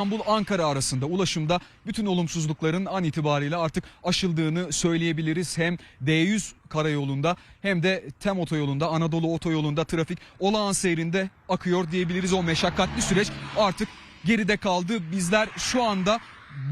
İstanbul-Ankara arasında ulaşımda bütün olumsuzlukların an itibariyle artık aşıldığını söyleyebiliriz. Hem D100 karayolunda hem de TEM otoyolunda, Anadolu otoyolunda trafik olağan seyrinde akıyor diyebiliriz. O meşakkatli süreç artık geride kaldı. Bizler şu anda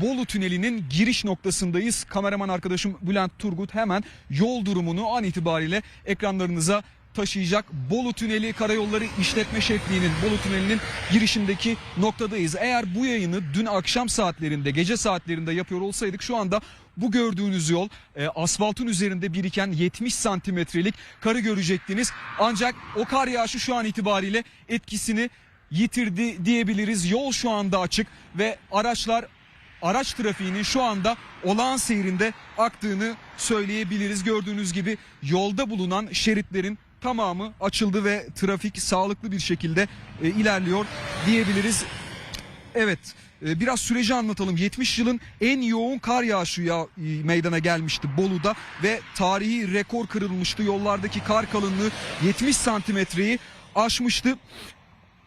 Bolu Tüneli'nin giriş noktasındayız. Kameraman arkadaşım Bülent Turgut hemen yol durumunu an itibariyle ekranlarınıza taşıyacak. Bolu Tüneli Karayolları İşletme Şefliği'nin Bolu Tüneli'nin girişindeki noktadayız. Eğer bu yayını dün akşam saatlerinde, gece saatlerinde yapıyor olsaydık şu anda bu gördüğünüz yol e, asfaltın üzerinde biriken 70 santimetrelik karı görecektiniz. Ancak o kar yağışı şu an itibariyle etkisini yitirdi diyebiliriz. Yol şu anda açık ve araçlar araç trafiğinin şu anda olağan seyrinde aktığını söyleyebiliriz. Gördüğünüz gibi yolda bulunan şeritlerin tamamı açıldı ve trafik sağlıklı bir şekilde e, ilerliyor diyebiliriz. Evet e, biraz süreci anlatalım. 70 yılın en yoğun kar yağışı ya, e, meydana gelmişti Bolu'da ve tarihi rekor kırılmıştı. Yollardaki kar kalınlığı 70 santimetreyi aşmıştı.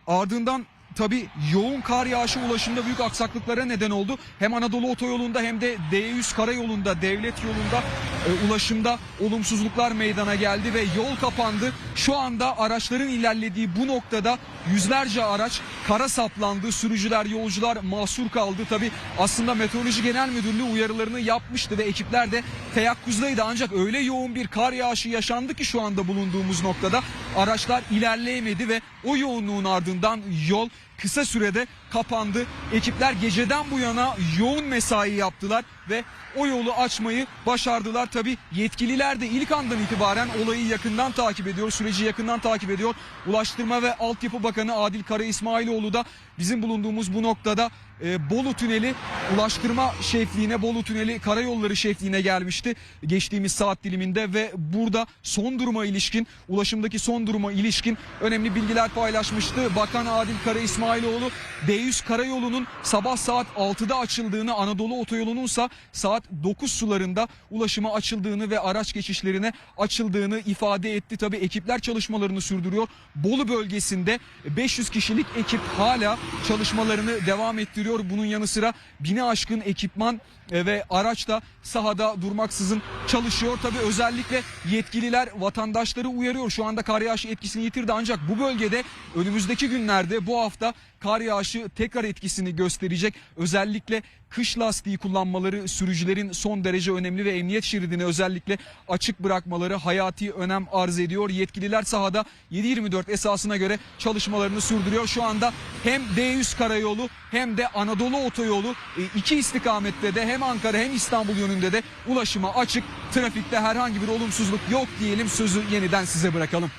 Ardından tabi yoğun kar yağışı ulaşımda büyük aksaklıklara neden oldu. Hem Anadolu otoyolunda hem de D100 karayolunda, devlet yolunda e, ulaşımda olumsuzluklar meydana geldi ve yol kapandı. Şu anda araçların ilerlediği bu noktada yüzlerce araç kara saplandı. Sürücüler, yolcular mahsur kaldı. Tabi aslında Meteoroloji Genel Müdürlüğü uyarılarını yapmıştı ve ekipler de teyakkuzdaydı. Ancak öyle yoğun bir kar yağışı yaşandı ki şu anda bulunduğumuz noktada araçlar ilerleyemedi ve o yoğunluğun ardından yol kısa sürede kapandı. Ekipler geceden bu yana yoğun mesai yaptılar ve o yolu açmayı başardılar. Tabi yetkililer de ilk andan itibaren olayı yakından takip ediyor, süreci yakından takip ediyor. Ulaştırma ve Altyapı Bakanı Adil Kara İsmailoğlu da bizim bulunduğumuz bu noktada e, Bolu Tüneli Ulaştırma Şefliğine, Bolu Tüneli Karayolları Şefliğine gelmişti geçtiğimiz saat diliminde ve burada son duruma ilişkin, ulaşımdaki son duruma ilişkin önemli bilgiler paylaşmıştı. Bakan Adil Kara İsmailoğlu D100 Karayolu'nun sabah saat 6'da açıldığını, Anadolu Otoyolu'nun ise saat 9 sularında ulaşıma açıldığını ve araç geçişlerine açıldığını ifade etti. Tabi ekipler çalışmalarını sürdürüyor. Bolu bölgesinde 500 kişilik ekip hala çalışmalarını devam ettiriyor. Bunun yanı sıra bine aşkın ekipman e, ve araç da sahada durmaksızın çalışıyor. Tabi özellikle yetkililer vatandaşları uyarıyor. Şu anda kar yağışı etkisini yitirdi ancak bu bölgede önümüzdeki günlerde bu hafta kar yağışı tekrar etkisini gösterecek. Özellikle kış lastiği kullanmaları sürücülerin son derece önemli ve emniyet şeridini özellikle açık bırakmaları hayati önem arz ediyor. Yetkililer sahada 7-24 esasına göre çalışmalarını sürdürüyor. Şu anda hem D100 karayolu hem de Anadolu otoyolu e, iki istikamette de hem Ankara hem İstanbul yönünde de ulaşıma açık. Trafikte herhangi bir olumsuzluk yok diyelim sözü yeniden size bırakalım.